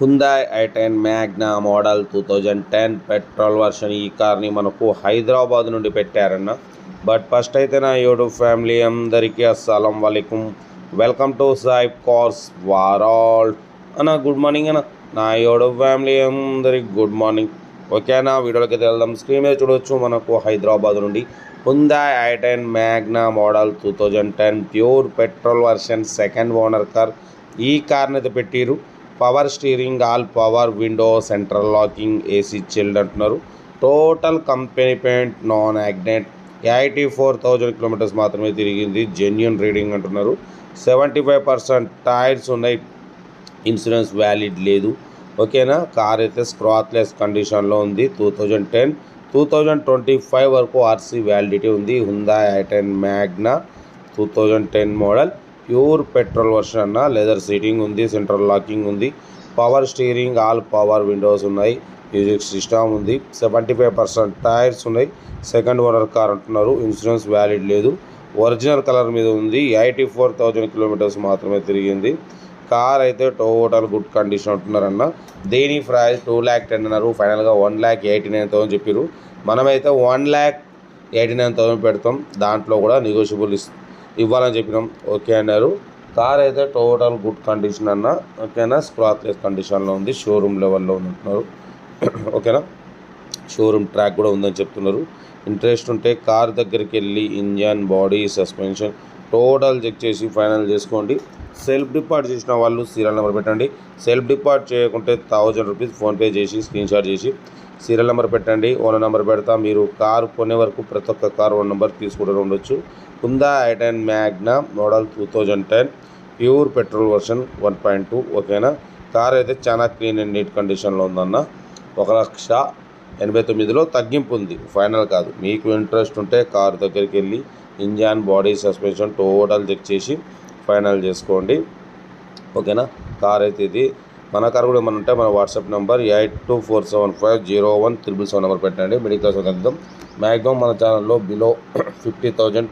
Hyundai i ten Magna model two thousand ten petrol version ఈ కార్ని మనకు హైదరాబాద్ నుండి పెట్టారన్న. బట్ ఫస్ట్ అయితే నా యూట్యూబ్ ఫ్యామిలీ అందరికీ అస్సలం వలైకుం. వెల్కమ్ టు సాయిబ్ కార్స్ వారాల్ అన్న గుడ్ మార్నింగ్ అన్న. నా యూట్యూబ్ ఫ్యామిలీ అందరికి గుడ్ మార్నింగ్ ఓకేనా వీడియోలోకి అయితే వెళ్దాం. స్క్రీన్ మీద చూడొచ్చు మనకు హైదరాబాద్ నుండి Hyundai i ten Magna model two thousand ten pure petrol version second owner car ఈ కార్ని అయితే పెట్టిరు power steering all power window central locking AC chilled అంటున్నారు. టోటల్ కంపెనీ పెయింట్ నాన్ యాగ్నెట్ ఎయిటీ ఫోర్ థౌజండ్ కిలోమీటర్స్ మాత్రమే తిరిగింది. Genuine reading అంటున్నారు. Seventy five percent tyres ఉన్నాయి. ఇన్సూరెన్స్ వ్యాలిడ్ లేదు. ఓకేనా? కార్ అయితే స్క్రాత్లెస్ కండిషన్లో ఉంది. Two thousand ten two thousand twenty five వరకు ఆర్సీ వ్యాలిడిటీ ఉంది. Hyundai i ten Magna two thousand ten model pure petrol version అన్న. లెదర్ సీటింగ్ ఉంది సెంట్రల్ లాకింగ్ ఉంది. Power steering all power windows ఉన్నాయి. Music system ఉంది. Seventy five percent tyres ఉన్నాయి. Second owner car అంటున్నారు. Insurance valid లేదు. Original colour మీద ఉంది. ఎయిటీ ఫోర్ థౌజండ్ కిలోమీటర్స్ మాత్రమే తిరిగింది. కార్ అయితే టోటల్ గుడ్ కండిషన్ అంటున్నారన్న. దేని ప్రైస్ టూ ల్యాక్ టెన్ అన్నారు. ఫైనల్గా one lakh eighty nine thousand చెప్పారు మనమైతే one lakh eighty nine thousand పెడతాం. దాంట్లో కూడా నెగోషియబుల్ ఇస్తాం ఇవ్వాలని చెప్పినాం. ఓకే అన్నారు. కార్ అయితే టోటల్ గుడ్ కండిషన్ అన్న. ఓకేనా? స్క్రాచ్లెస్ కండిషన్లో ఉంది. షోరూమ్ లెవెల్లో ఉంటున్నారు ఓకేనా? షోరూమ్ ట్రాక్ కూడా ఉందని చెప్తున్నారు. ఇంట్రెస్ట్ ఉంటే కార్ దగ్గరికి వెళ్ళి engine body suspension total check చేసి ఫైనల్ చేసుకోండి. సెల్ఫ్ డిపార్ట్ చేసిన వాళ్ళు సీరియల్ నెంబర్ పెట్టండి. సెల్ఫ్ డిపార్ట్ చేయకుంటే థౌజండ్ రూపీస్ ఫోన్పే చేసి స్క్రీన్ షాట్ చేసి సీరియల్ నెంబర్ పెట్టండి. ఓనర్ నెంబర్ పెడతా. మీరు కారు కొనే వరకు ప్రతి ఒక్క కారు ఓన్ నెంబర్ తీసుకుంటూ ఉండొచ్చు. Hyundai i ten Magna model two thousand ten pure petrol version one point two ఓకేనా? కార్ అయితే చాలా క్లీన్ అండ్ నీట్ కండిషన్లో ఉందన్న. ఒక లక్ష ఎనభై తొమ్మిదిలో తగ్గింపు ఉంది. ఫైనల్ కాదు. మీకు ఇంట్రెస్ట్ ఉంటే కారు దగ్గరికి వెళ్ళి engine body suspension total check చేసి ఫైనల్ చేసుకోండి. ఓకేనా? కార్ అయితే ఇది. మన కార్ కూడా ఏమైనా ఉంటే మన WhatsApp number eight two four seven five zero one triple seven number పెట్టండి. మిడిల్ క్లాస్ తగ్గుతాం మ్యాక్సిమం మన ఛానల్లో below fifty thousand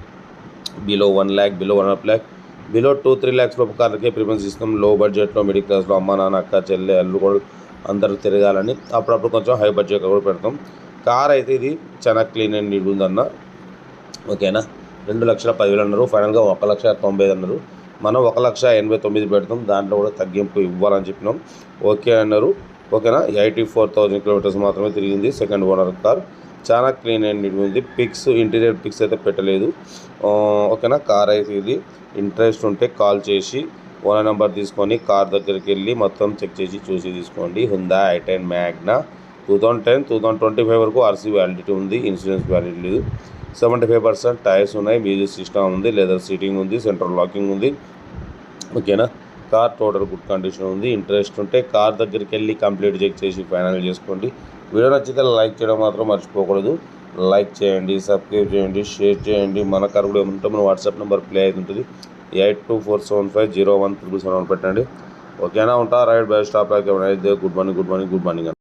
below one lakh below one half lakh below two three lakhs లోపు కార్లకే ప్రిఫరెన్స్ ఇస్తాం లో బడ్జెట్లో మిడిల్ క్లాస్లో అమ్మ నాన్న అక్క చెల్లె అల్లు కూడా అందరూ తిరగాలని అప్పుడప్పుడు కొంచెం హై బడ్జెట్ కూడా పెడతాం. కార్ అయితే ఇది చాలా క్లీన్ అండ్ నీట్ ఉందన్న. ఓకేనా? రెండు లక్షల పదివేలు అన్నారు. ఫైనల్గా ఒక లక్ష తొంభై అన్నారు. మనం ఒక లక్ష ఎనభై తొమ్మిది పెడతాం దాంట్లో కూడా తగ్గింపు ఇవ్వాలని చెప్పినాం. ఓకే అన్నారు. ఓకేనా? ఎయిటీ ఫోర్ థౌజండ్ కిలోమీటర్స్ మాత్రమే తిరిగింది సెకండ్ ఓనర్ కార్. చాలా క్లీన్ అండ్ ఉంది. పిక్స్ ఇంటీరియర్ పిక్స్ అయితే పెట్టలేదు. ఓకేనా? కార్ అయితే ఇది. ఇంట్రెస్ట్ ఉంటే కాల్ చేసి ఓనర్ నెంబర్ తీసుకొని కార్ దగ్గరికి వెళ్ళి మొత్తం చెక్ చేసి చూసి తీసుకోండి. Hyundai i ten Magna two thousand ten two thousand twenty five వరకు ఆర్సీ వ్యాలిడిటీ ఉంది ఇన్సూరెన్స్ వ్యాలిడిటీ లేదు. సెవెంటీ ఫైవ్ పర్సెంట్ టైర్స్ ఉన్నాయి మ్యూజిక్ సిస్టమ్ ఉంది లెదర్ సీటింగ్ ఉంది సెంట్రల్ లాకింగ్ ఉంది. ఓకేనా కార్ టోటల్ గుడ్ కండిషన్ ఉంది ఇంట్రెస్ట్ ఉంటే కార్ దగ్గరికి వెళ్ళి కంప్లీట్ చెక్ చేసి ఫైనల్ చేసుకోండి. వీడియో నచ్చితే లైక్ చేయడం మాత్రం మర్చిపోకూడదు. లైక్ చేయండి సబ్స్క్రైబ్ చేయండి షేర్ చేయండి. మన కార్ కూడా ఏమంటే మన వాట్సాప్ నెంబర్ ప్లే అవుతుంటుంది eight two four seven five zero one triple seven పెట్టండి. ఓకేనా ఉంటా రైట్ బై స్టాప్ అయితే good morning good morning good morning